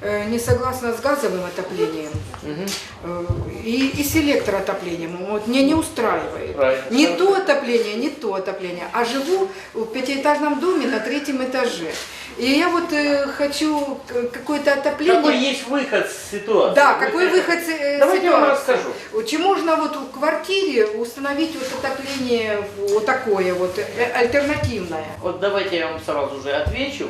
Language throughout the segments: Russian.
э, не согласна с газовым отоплением э, и, и с электроотоплением. Вот мне не устраивает. Правильно. Не то отопление, не то отопление. А живу в пятиэтажном доме на третьем этаже. И я вот э, хочу какое-то отопление. Какой есть выход с ситуации? Да, какой выход с э, Давайте я вам ситуации? расскажу. Чем можно вот в квартире установить вот отопление вот такое вот э, альтернативное? Вот давайте я вам сразу же отвечу.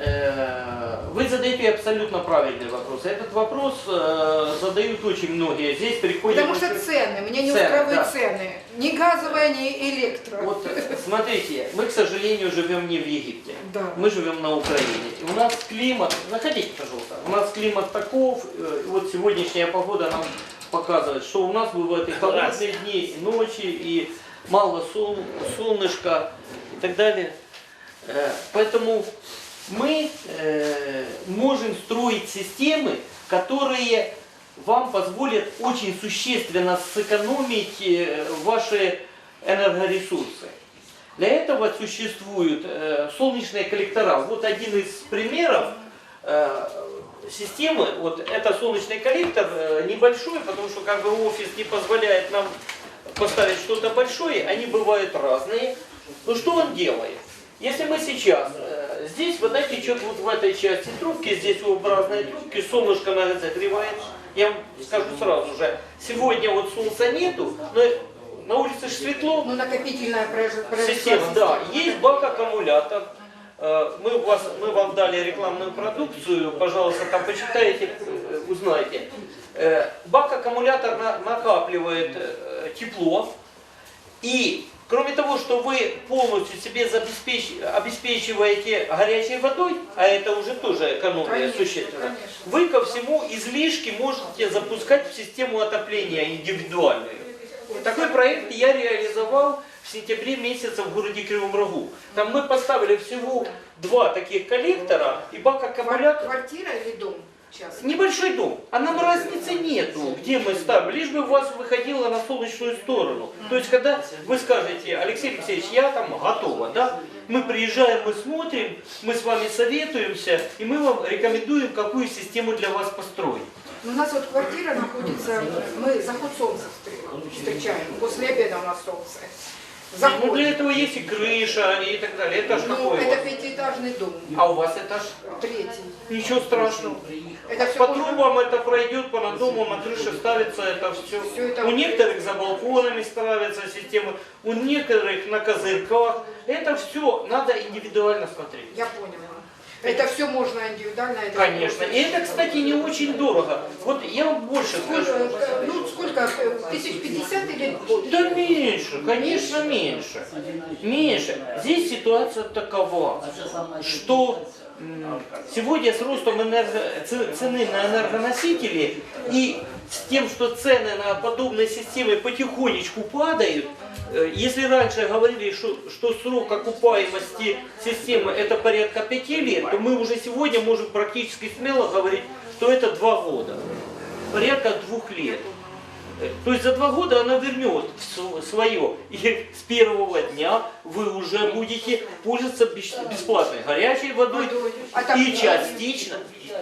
Э, Вы задаете абсолютно правильный вопрос. Этот вопрос э, задают очень многие. Здесь приходят... Потому что цены, меня не Цены, устраивают да. цены. Ни газовая, ни электро. Вот э, смотрите, мы, к сожалению, живем не в Египте. Да. Мы живем на Украине. И у нас климат, заходите, пожалуйста, у нас климат таков, вот сегодняшняя погода нам показывает, что у нас бывают и холодные дни, и ночи, и мало сол- солнышка и так далее. Поэтому мы э, можем строить системы, которые вам позволят очень существенно сэкономить э, ваши энергоресурсы. Для этого существуют э, солнечные коллектора. Вот один из примеров э, системы, вот это солнечный коллектор э, небольшой, потому что как бы офис не позволяет нам поставить что-то большое, они бывают разные. Ну что он делает? Если мы сейчас, э, здесь вода течет вот в этой части трубки, здесь U-образные трубки, солнышко нагревает, я вам скажу сразу же, сегодня вот солнца нету, но на улице ж светло, Ну, накопительная Система, да. Есть бак-аккумулятор. Э, Мы, вас, мы вам дали рекламную продукцию, пожалуйста, там почитайте, э, узнаете. Э, Бак-аккумулятор на- накапливает тепло. И кроме того, что вы полностью себе забеспеч- обеспечиваете горячей водой, а это уже тоже экономия Конечно, существенно, конечно. вы ко всему излишки можете запускать в систему отопления индивидуальную. Такой проект я реализовал в сентябре месяце в городе Кривом Рогу. Там мы поставили всего два таких коллектора и бак аккумулятор. Квартира или дом частный? Небольшой дом, а нам разницы нету, где мы ставим, лишь бы у вас выходило на солнечную сторону. То есть, когда вы скажете, Алексей Алексеевич, я там готова, да? Мы приезжаем, мы смотрим, мы с вами советуемся, и мы вам рекомендуем, какую систему для вас построить. У нас вот квартира находится, мы заход солнца встр- встречаем. После обеда у нас солнце. Ну, Заход. для этого есть и крыша, и так далее. Этаж Ну, какой это пятиэтажный дом. А у вас этаж? Третий. Ничего страшного. Это все По трубам это пройдет, по надому на крыше ставится это все. Всё это У некоторых за балконами ставятся системы, у некоторых на козырьках. Это все надо индивидуально смотреть. Я поняла. Это все можно индивидуально. Это Конечно. И это, кстати, не очень дорого. Вот я вам больше Сколько, скажу. ну, сколько, тысяч пятьдесят или больше? Да меньше, конечно меньше. Меньше. Здесь ситуация такова, что сегодня с ростом энерго- цены на энергоносители и с тем, что цены на подобные системы потихонечку падают, э, если раньше говорили, что, что срок окупаемости системы это порядка пяти лет, то мы уже сегодня можем практически смело говорить, что это два года. Порядка двух лет. То есть за два года она вернет свое. И с первого дня вы уже будете пользоваться бес- бесплатной горячей водой. А и частично.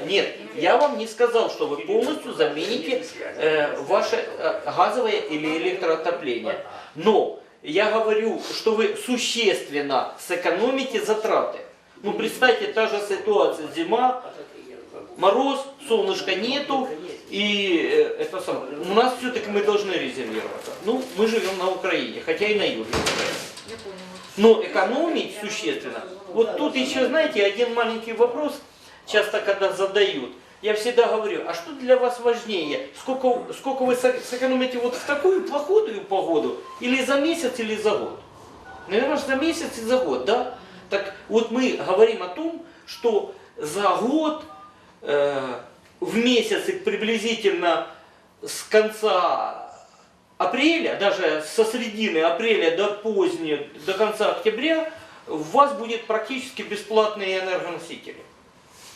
Нет, я вам не сказал, что вы полностью замените э, ваше э, газовое или электроотопление. Но я говорю, что вы существенно сэкономите затраты. Ну, представьте, та же ситуация, зима, мороз, солнышка нету, и э, это самое. У нас все-таки мы должны резервироваться. Ну, мы живем на Украине, хотя и на юге Украины. Но экономить существенно. Вот тут еще, знаете, один маленький вопрос, часто когда задают. Я всегда говорю, а что для вас важнее? Сколько, сколько вы сэ- сэкономите вот в такую плохую погоду? Или за месяц, или за год? Наверное, за месяц и за год, да? Так вот мы говорим о том, что за год э, в месяц и приблизительно с конца апреля, даже со середины апреля до позднего, до конца октября, у вас будет практически бесплатные энергоносители.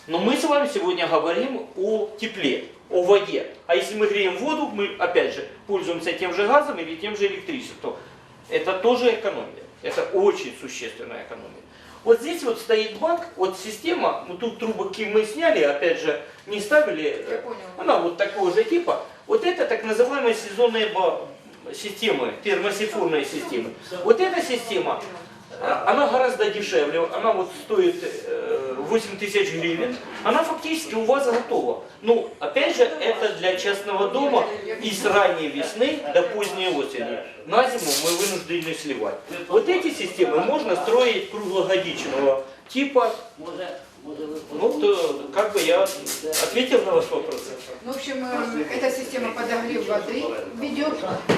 Но мы с вами сегодня говорим о тепле, о воде. А если мы греем воду, мы опять же пользуемся тем же газом или тем же электричеством. Это тоже экономия. Это очень существенная экономия. Вот здесь вот стоит бак, вот система, ну тут трубки мы сняли, опять же, не ставили, Я э, понял. она вот такого же типа. Вот это так называемые сезонные системы, термосифурные системы. Вот эта система, а, она гораздо дешевле, она вот стоит э, 8 тысяч гривен, она фактически у вас готова. Ну, опять же, это для частного дома и с ранней весны до поздней осени. На зиму мы вынуждены сливать. Вот эти системы можно строить круглогодичного типа. Ну, то, как бы я ответил на ваш вопрос. Ну, в общем, э, эта система подогрев воды ведет,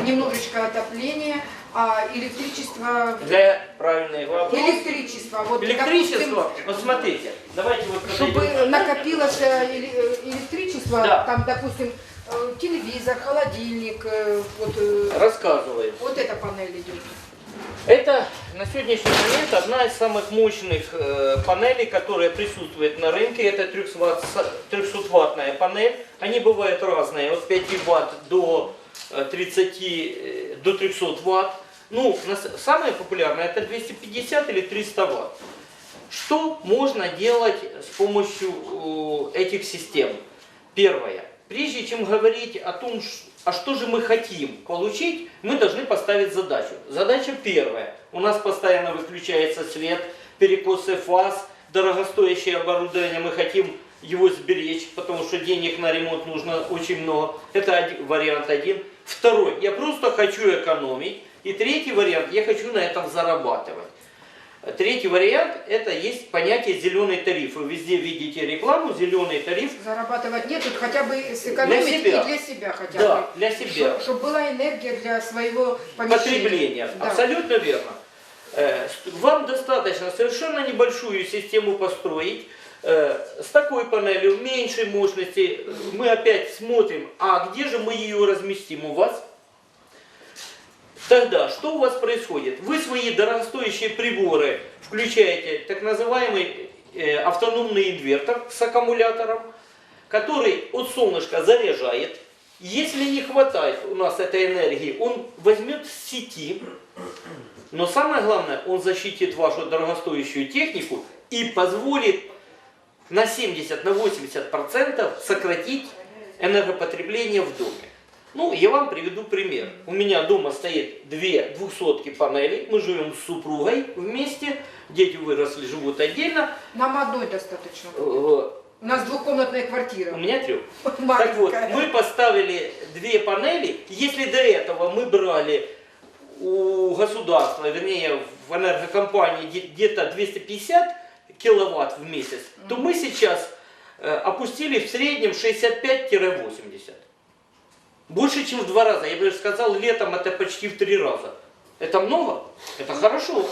немножечко отопления, а электричество... Для правильной вопрос. Электричество, вот, Электричество, вот смотрите, давайте вот допустим, подойдем. чтобы накопилось э, э, электричество, Да. там, допустим, телевизор, холодильник, вот, Рассказываем. вот эта панель идет. Это на сегодняшний момент одна из самых мощных э, панелей, которая присутствует на рынке. Это 300-ваттная панель. Они бывают разные, от 5 ватт до э, 30, э, до 300 ватт. Ну, самое популярное это 250 или 300 ватт. Что можно делать с помощью э, этих систем? Первое. Прежде чем говорить о том, ш- а что же мы хотим получить, мы должны поставить задачу. Задача первая. У нас постоянно выключается свет, перекосы фаз, дорогостоящее оборудование, мы хотим его сберечь, потому что денег на ремонт нужно очень много. Это один- вариант один. Второй. Я просто хочу экономить. И третий вариант. Я хочу на этом зарабатывать. Третий вариант – это есть понятие зеленый тариф. Вы везде видите рекламу, зеленый тариф. Зарабатывать нет, тут хотя бы сэкономить Для себя. и для себя хотя Да, бы. для себя. Чтобы была энергия для своего помещения. Потребления. Да. Абсолютно верно. Э, Вам достаточно совершенно небольшую систему построить э, с такой панелью, меньшей мощности. Мы опять смотрим, а где же мы ее разместим у вас? Тогда что у вас происходит? Вы свои дорогостоящие приборы включаете так называемый э, автономный инвертор с аккумулятором, который от солнышка заряжает. Если не хватает у нас этой энергии, он возьмет с сети, но самое главное, он защитит вашу дорогостоящую технику и позволит на 70, на 80 процентов сократить энергопотребление в доме. Ну, я вам приведу пример. У меня дома стоит две двухсотки панелей. Мы живем с супругой вместе. Дети выросли, живут отдельно. Нам одной достаточно. Э, У нас двухкомнатная квартира. У меня трех. Так вот, мы поставили две панели. Если до этого мы брали у государства, вернее, в энергокомпании где- где-то 250 киловатт в месяц, то мы сейчас э, опустили в среднем 65-80. Больше, чем в два раза. Я бы сказал, летом это почти в три раза. Это много? Это хорошо.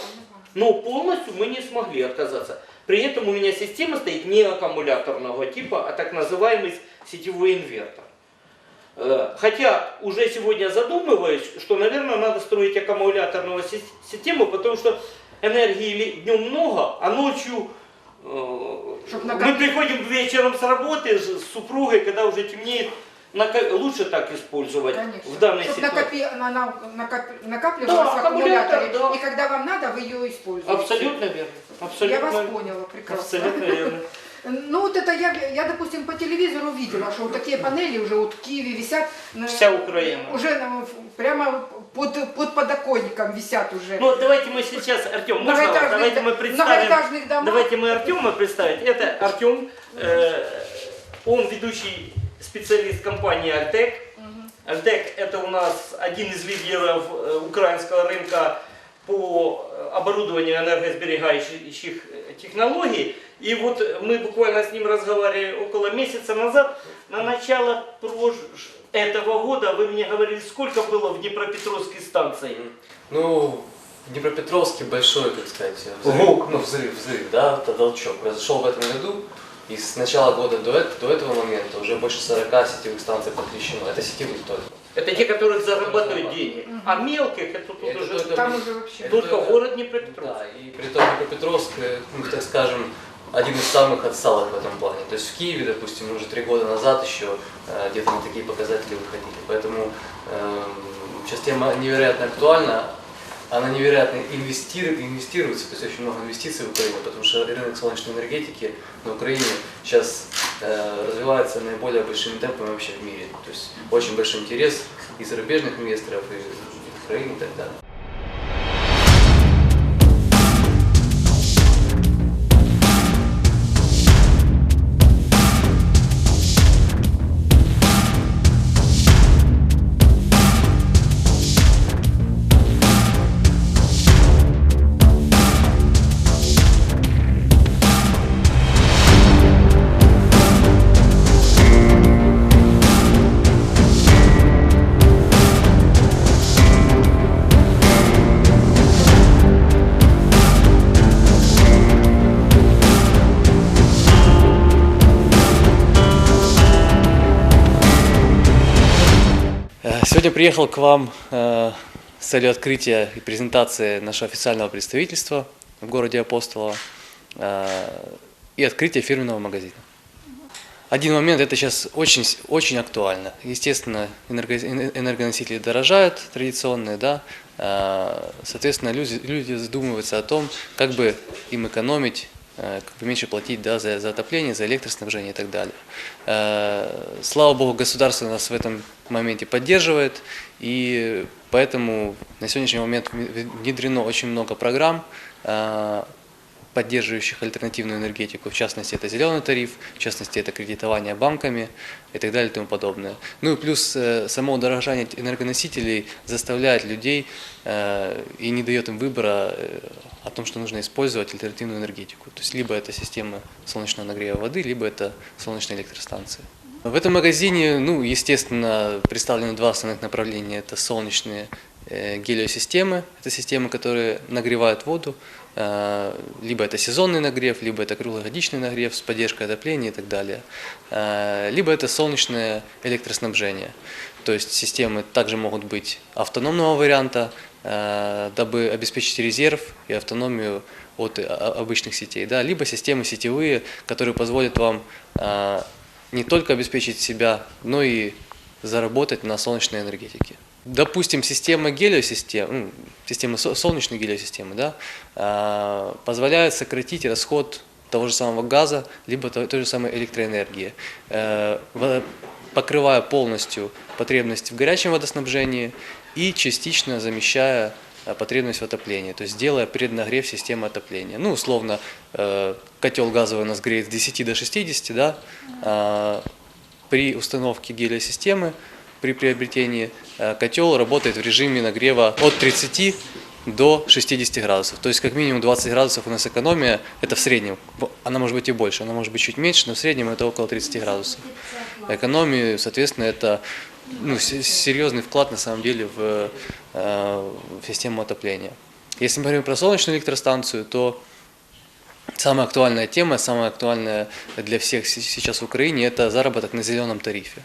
Но полностью мы не смогли отказаться. При этом у меня система стоит не аккумуляторного типа, а так называемый сетевой инвертор. Э, Хотя уже сегодня задумываюсь, что, наверное, надо строить аккумуляторную си- систему, потому что энергии днем много, а ночью э, мы приходим вечером с работы с супругой, когда уже темнеет, лучше так использовать Конечно. в данной Чтоб ситуации. накопи- она, она накоп- накапливалась Да, в аккумуляторе. аккумулятор, да. И когда вам надо, вы ее используете. Абсолютно верно. Абсолютно, Я вас поняла прекрасно. абсолютно верно. Ну вот это я, я, допустим, по телевизору видела, что вот такие панели уже вот в Киеве висят. на- Вся Украина. Уже на- прямо под, под подоконником висят уже. Ну, давайте мы сейчас, Артем, можно вас? Многоэтажных Давайте до- мы представим. многоэтажных домах. Давайте мы Артема представить. Это Артем, э, он ведущий специалист компании Альтек. Альтек это у нас один из лидеров э, украинского рынка по э, оборудованию энергосберегающих э, технологий. И вот мы буквально с ним разговаривали около месяца назад. На начало этого года вы мне говорили, сколько было в Днепропетровской станции? Ну, в Днепропетровске большой, как сказать, взрыв, Звук. ну, взрыв, взрыв, да, это толчок произошел в этом году, и с начала года до, до этого момента уже больше 40 сетевых станций потрясено. Это сетевых только. Это те, которые зарабатывают деньги. А мелких это тут Это уже только- Там уже вообще. это только только- город Днепропетровск. Да, и при том Днепропетровск, э, ну, так скажем, один из самых отсталых в этом плане. То есть в Киеве, допустим, мы уже три года назад еще э, где-то на такие показатели выходили. Поэтому эм, сейчас тема невероятно актуальна. Она невероятно инвестирует, инвестируется, то есть очень много инвестиций в Украину, потому что рынок солнечной энергетики на Украине сейчас э, развивается наиболее большими темпами вообще в мире. То есть очень большой интерес и зарубежных инвесторов, и, Украины и так далее. Сегодня приехал к вам э, с целью открытия и презентации нашего официального представительства в городе Апостола э, и открытия фирменного магазина. Один момент, это сейчас очень, очень актуально. Естественно, энерго- эн- энергоносители дорожают, традиционные, да, э, соответственно, люди, люди задумываются о том, как бы им экономить, э, как бы меньше платить да, за, за отопление, за электроснабжение и так далее. Э, Слава Богу, государство нас в этом моменте поддерживает, и поэтому на сегодняшний момент внедрено очень много программ, э, поддерживающих альтернативную энергетику, в частности это зеленый тариф, в частности это кредитование банками и так далее и тому подобное. Ну и плюс э, само удорожание энергоносителей заставляет людей э, и не дает им выбора э, о том, что нужно использовать альтернативную энергетику. То есть либо это система солнечного нагрева воды, либо это солнечные электростанции. В этом магазине, ну, естественно, представлены два основных направления. Это солнечные гелиосистемы, это системы, которые нагревают воду, либо это сезонный нагрев, либо это круглогодичный нагрев с поддержкой отопления и так далее, Э, либо это солнечное электроснабжение. То есть системы также могут быть автономного варианта, э, дабы обеспечить резерв и автономию от э, обычных сетей, да, либо системы сетевые, которые позволят вам э, не только обеспечить себя, но и заработать на солнечной энергетике. Допустим, система гелиосистем, ну, система со- солнечной гелиосистемы, да, э, позволяет сократить расход того же самого газа, либо той, же самой электроэнергии, э, покрывая полностью потребность в горячем водоснабжении и частично замещая э, потребность в отоплении, то есть делая преднагрев системы отопления. Ну, условно, э, котел газовый у нас греет с 10 до 60, да, а, при установке гелиосистемы, при приобретении, э, котел работает в режиме нагрева от 30 до 60 градусов. То есть как минимум 20 градусов у нас экономия, это в среднем. Она может быть и больше, она может быть чуть меньше, но в среднем это около 30 градусов. Экономия, соответственно, это ну, се- серьезный вклад на самом деле в, э, в систему отопления. Если мы говорим про солнечную электростанцию, то Самая актуальная тема, самая актуальная для всех се- сейчас в Украине – это заработок на зеленом тарифе.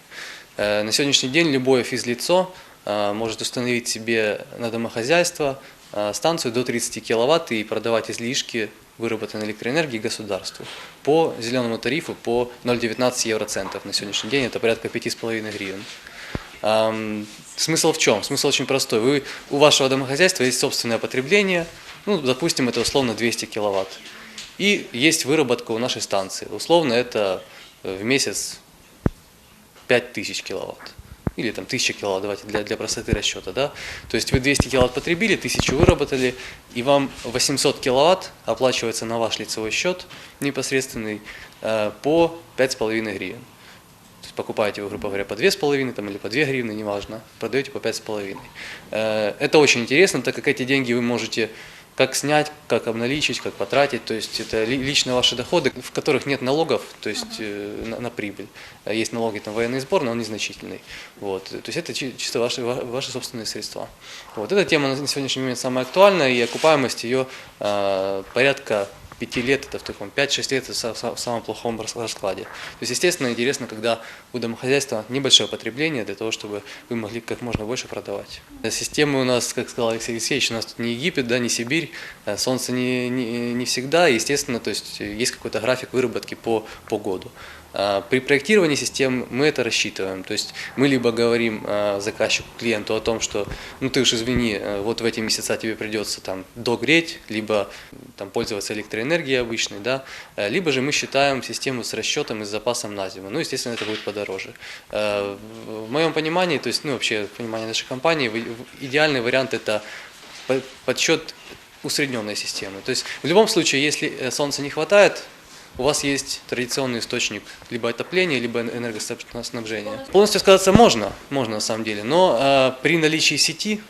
Э, На сегодняшний день любое физлицо э, может установить себе на домохозяйство э, станцию до 30 киловатт и продавать излишки выработанной электроэнергии государству по зеленому тарифу по 0,19 евроцентов на сегодняшний день, это порядка 5,5 гривен. Ам, Смысл в чем? Смысл очень простой. Вы, у вашего домохозяйства есть собственное потребление, ну, допустим, это условно 200 киловатт. И есть выработка у нашей станции. Условно это в месяц 5000 киловатт. Или там 1000 киловатт, давайте для, для простоты расчета. Да? То есть вы 200 киловатт потребили, 1000 выработали, и вам 800 киловатт оплачивается на ваш лицевой счет непосредственный э, по 5,5 гривен. То есть покупаете вы, грубо говоря, по 2,5 там, или по 2 гривны, неважно, продаете по 5,5. Э, Это очень интересно, так как эти деньги вы можете как снять, как обналичить, как потратить. То есть это ли- лично ваши доходы, в которых нет налогов, то есть э, на, на прибыль. Э, Есть налоги, там военный сбор, но он незначительный. Вот. То есть это чи- чисто ваши, ва- ваши собственные средства. Вот. Эта тема на сегодняшний момент самая актуальная, и окупаемость ее э, порядка 5 лет, это в таком 5-6 лет это в са- са- в самом плохом рас- раскладе. То есть, естественно, интересно, когда у домохозяйства небольшое потребление для того, чтобы вы могли как можно больше продавать. Системы у нас, как сказал Алексей Алексеевич, у нас тут не Египет, да, не Сибирь, э, солнце не, не, не всегда, естественно, то есть э, есть какой-то график выработки по, по году. А, При проектировании систем мы это рассчитываем. То есть мы либо говорим а, заказчику, клиенту о том, что ну ты уж извини, э, вот в эти месяца тебе придется там догреть, либо там пользоваться электроэнергией обычной, да, э, либо же мы считаем систему с расчетом и с запасом на зиму. Ну, естественно, это будет подороже. Э, В моем понимании, то есть, ну, вообще, в понимании нашей компании, идеальный вариант это по- подсчет усредненной системы. То есть в любом случае, если солнца не хватает, у вас есть традиционный источник либо отопления, либо энергоснабжения. Полностью сказаться можно, можно на самом деле, но э, при наличии сети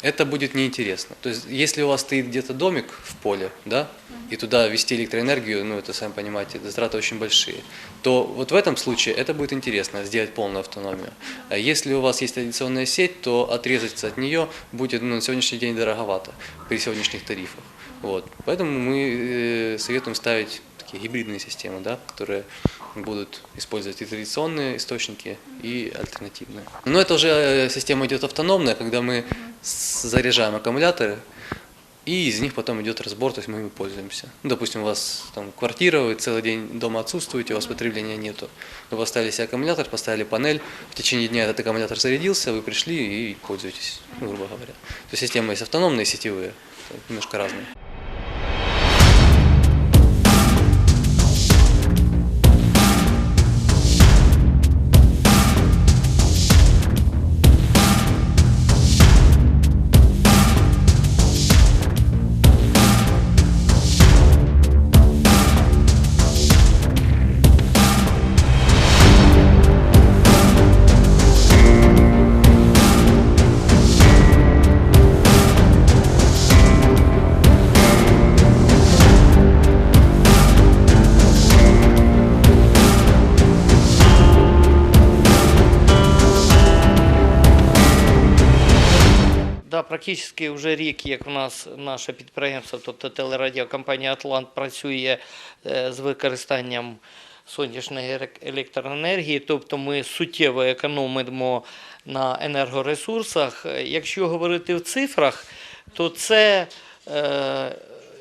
это будет неинтересно. То есть, если у вас стоит где-то домик в поле, да, и туда вести электроэнергию, ну, это, сами понимаете, затраты очень большие, то вот в этом случае это будет интересно, сделать полную автономию. А если у вас есть традиционная сеть, то отрезаться от нее будет ну, на сегодняшний день дороговато при сегодняшних тарифах. Вот. Поэтому мы э, советуем ставить такие гибридные системы, да, которые будут использовать и традиционные источники, и альтернативные. Но это уже э, система идет автономная, когда мы заряжаем аккумуляторы, и из них потом идет разбор, то есть мы ими пользуемся. Ну, допустим, у вас там квартира, вы целый день дома отсутствуете, у вас потребления нету. Вы поставили себе аккумулятор, поставили панель, в течение дня этот аккумулятор зарядился, вы пришли и пользуетесь, ну, грубо говоря. То есть системы есть автономные, сетевые, немножко разные. Практично вже рік, як в нас наше підприємство, тобто телерадіокомпанія Атлант працює е, з використанням сонячної електроенергії, тобто ми суттєво економимо на енергоресурсах. Якщо говорити в цифрах, то це, е,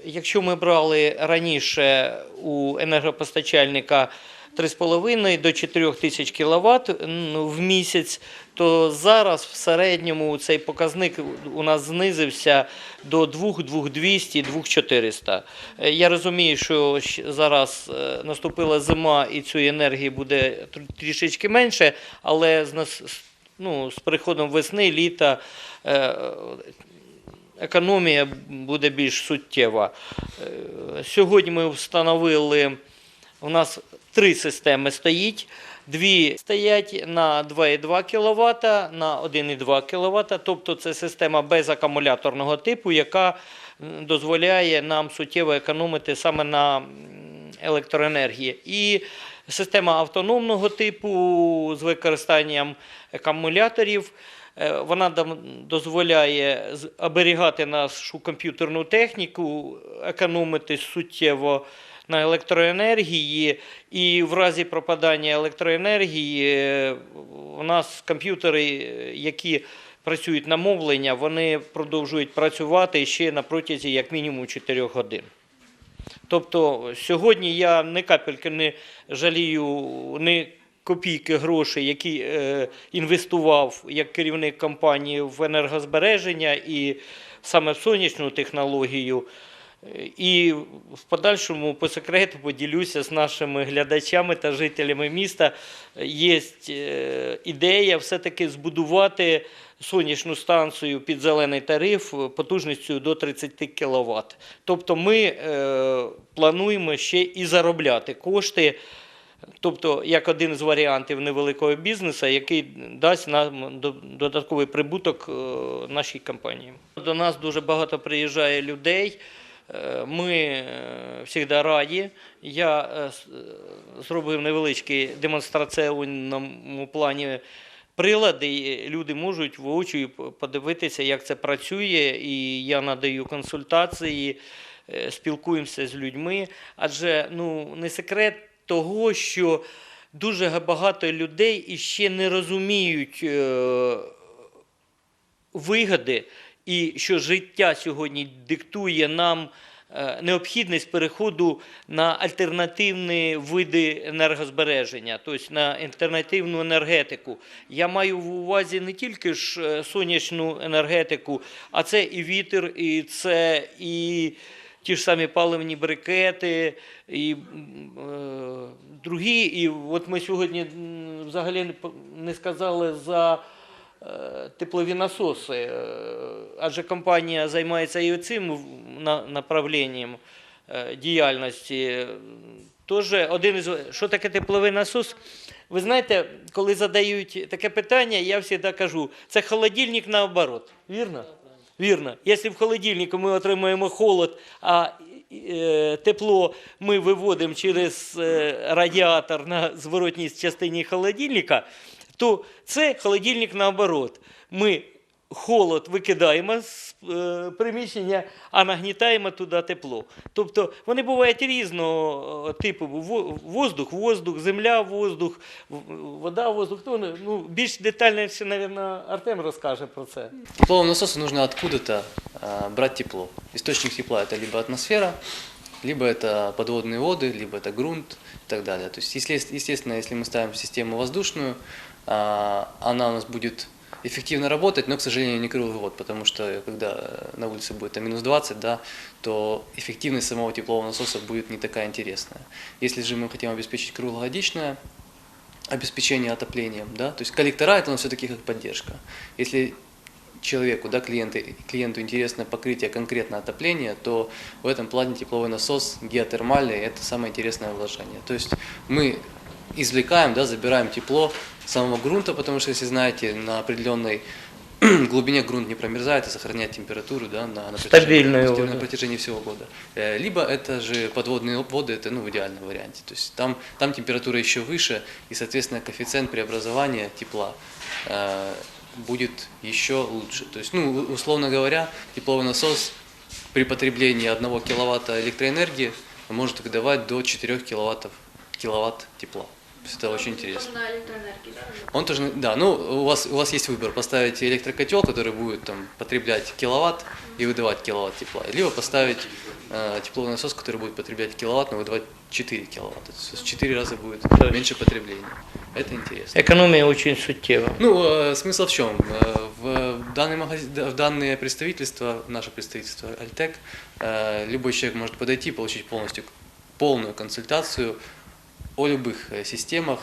якщо ми брали раніше у енергопостачальника 3,5 до 4 тисяч кВт в місяць, то зараз в середньому цей показник у нас знизився до 2, 2200, 2400. Е, Я розумію, що зараз е, наступила зима і цієї енергії буде трішечки менше, але з ну, з приходом весни, літа е, економія буде більш суттєва. Сьогодні ми встановили, у нас три системи стоїть. Дві стоять на 2,2 кВт, на 1,2 кВт, тобто це система без акумуляторного типу, яка дозволяє нам суттєво економити саме на електроенергії. І система автономного типу з використанням акумуляторів. Е, Вона дозволяє оберігати нашу комп'ютерну техніку, економити суттєво на електроенергії, і в разі пропадання електроенергії е, у нас комп'ютери, е, які працюють на мовлення, вони продовжують працювати ще на протязі як мінімум 4 годин. Тобто сьогодні я ні капельки не жалію ні копійки грошей, які е, інвестував як керівник компанії в енергозбереження і саме в сонячну технологію. Е, І в подальшому по секрету поділюся з нашими глядачами та жителями міста. Є е, ідея все-таки збудувати сонячну станцію під зелений тариф потужністю до 30 кВт. Тобто ми е, плануємо ще і заробляти кошти. Тобто, як один з варіантів невеликого бізнесу, який дасть нам додатковий прибуток нашій компанії. До нас дуже багато приїжджає людей. Е, Ми е, завжди раді. Я е, е, зробив невеличкий демонстраційному плані прилади. Люди можуть воочию подивитися, як це працює, і я надаю консультації, е, спілкуємося з людьми. Адже ну, не секрет того, що дуже багато людей іще не розуміють е, вигоди, і що життя сьогодні диктує нам е, необхідність переходу на альтернативні види енергозбереження, тобто на альтернативну енергетику. Я маю в увазі не тільки ж е, сонячну енергетику, а це і вітер, і це і ті ж самі паливні брикети, і е, другі. І от ми сьогодні взагалі не сказали за теплові насоси, е, адже компанія займається і цим направленням е, діяльності. Тож один із що таке тепловий насос? Ви знаєте, коли задають таке питання, я завжди кажу, це холодильник наоборот. Вірно? Вірно. Якщо в холодильнику ми отримуємо холод, а тепло ми виводимо через е, радіатор на зворотній частині холодильника, то це холодильник наоборот. Ми холод викидаємо з е, приміщення, а нагнітаємо туди тепло. Тобто вони бувають різного е, типу: Во- воздух, воздух, земля, воздух, в- вода, воздух. То, ну, більш детально, ще, мабуть, Артем розкаже про це. Тепловому насосу нужно откуда-то а, брать тепло. Источник тепла это либо атмосфера, либо это подводные воды, либо это грунт и так далее. То есть, если, естественно, если мы ставим систему воздушную, а, она у нас будет эффективно работать, но, к сожалению, не круглый год, потому что когда на улице будет там, минус 20, да, то эффективность самого теплового насоса будет не такая интересная. Если же мы хотим обеспечить круглогодичное обеспечение отоплением, да, то есть коллектора это у все-таки как поддержка. Если человеку, да, клиенты, клиенту интересно покрытие конкретно отопления, то в этом плане тепловой насос геотермальный – это самое интересное вложение. То есть мы извлекаем, да, забираем тепло самого грунта, потому что, если знаете, на определенной глубине грунт не промерзает и сохраняет температуру да, на, на, Стабильную протяжении, воду. на протяжении всего года. Э, Либо это же подводные воды, это ну, в идеальном варианте. То есть там, там температура еще выше, и, соответственно, коэффициент преобразования тепла э, будет еще лучше. То есть, ну, условно говоря, тепловой насос при потреблении 1 киловатта электроэнергии может выдавать до 4 киловаттов, киловатт тепла. Это очень интересно. На электроэнергии, да? Он тоже, да, ну у вас, у вас есть выбор, поставить электрокотел, который будет там потреблять киловатт и выдавать киловатт тепла, либо поставить э, тепловой насос, который будет потреблять киловатт, но выдавать 4 киловатта. То есть в 4 раза будет меньше потребления. Это интересно. Економія дуже суттєва. Ну, э, смысл в чем? Э, В данный магазин, в данное представительство, наше представительство Альтек, э, любой человек может подойти и получить полностью полную консультацию о любых э, системах,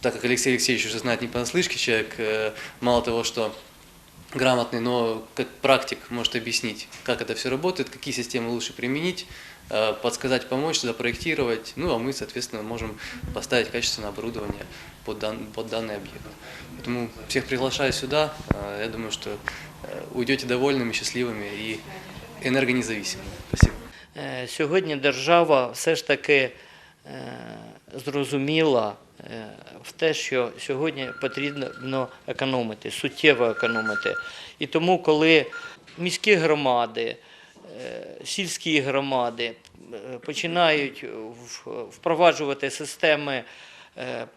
так как Алексей Алексеевич уже знает не понаслышке, человек э, мало того, что грамотный, но как практик может объяснить, как это все работает, какие системы лучше применить, э, подсказать, помочь, запроектировать, ну а мы, соответственно, можем поставить качественное оборудование под, дан- под данный объект. Поэтому всех приглашаю сюда, я думаю, что уйдете довольными, счастливыми и энергонезависимыми. Спасибо. Сьогодні держава все ж таки зрозуміла е, в те, що сьогодні потрібно економити, суттєво економити. І тому, коли міські громади, е, сільські громади е, починають впроваджувати системи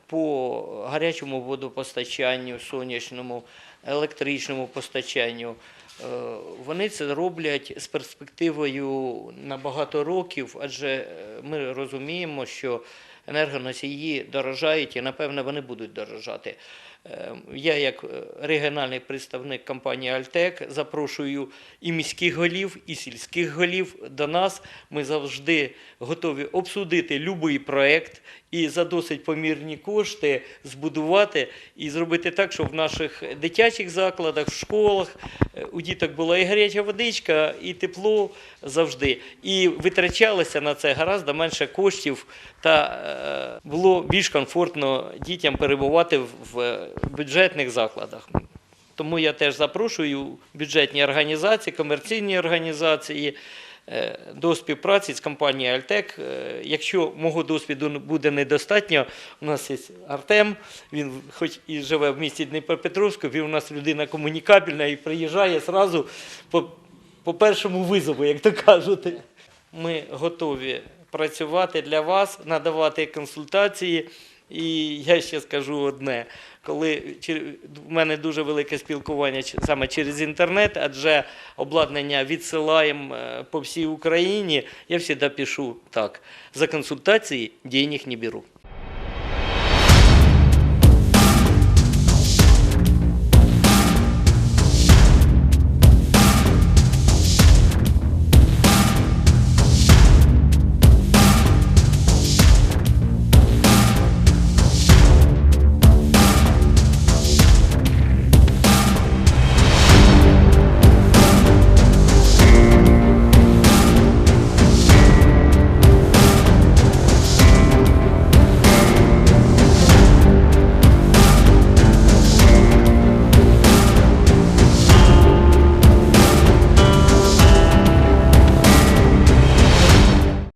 по гарячому водопостачанню, сонячному, електричному постачанню. Вони це роблять з перспективою на багато років, адже ми розуміємо, що енергоносії дорожають і, напевне, вони будуть дорожати. Е, Я, як е, регіональний представник компанії Альтек, запрошую і міських голів, і сільських голів до нас. Ми завжди готові обсудити будь-який проєкт і за досить помірні кошти збудувати і зробити так, щоб в наших дитячих закладах, в школах е, у діток була і гаряча водичка, і тепло завжди. І витрачалося на це гораздо менше коштів, та е, було більш комфортно дітям перебувати в- бюджетних закладах. Тому я теж запрошую бюджетні організації, комерційні організації до співпраці з компанією Альтек. Е, Якщо мого досвіду буде недостатньо, у нас є Артем, він хоч і живе в місті Дніпропетровську, він у нас людина комунікабельна і приїжджає зразу по, по першому визову, як то кажуть. Ми готові працювати для вас, надавати консультації І я ще скажу одне: коли в мене дуже велике спілкування саме через інтернет, адже обладнання відсилаємо е, по всій Україні, я завжди пишу так: за консультації денег не беру.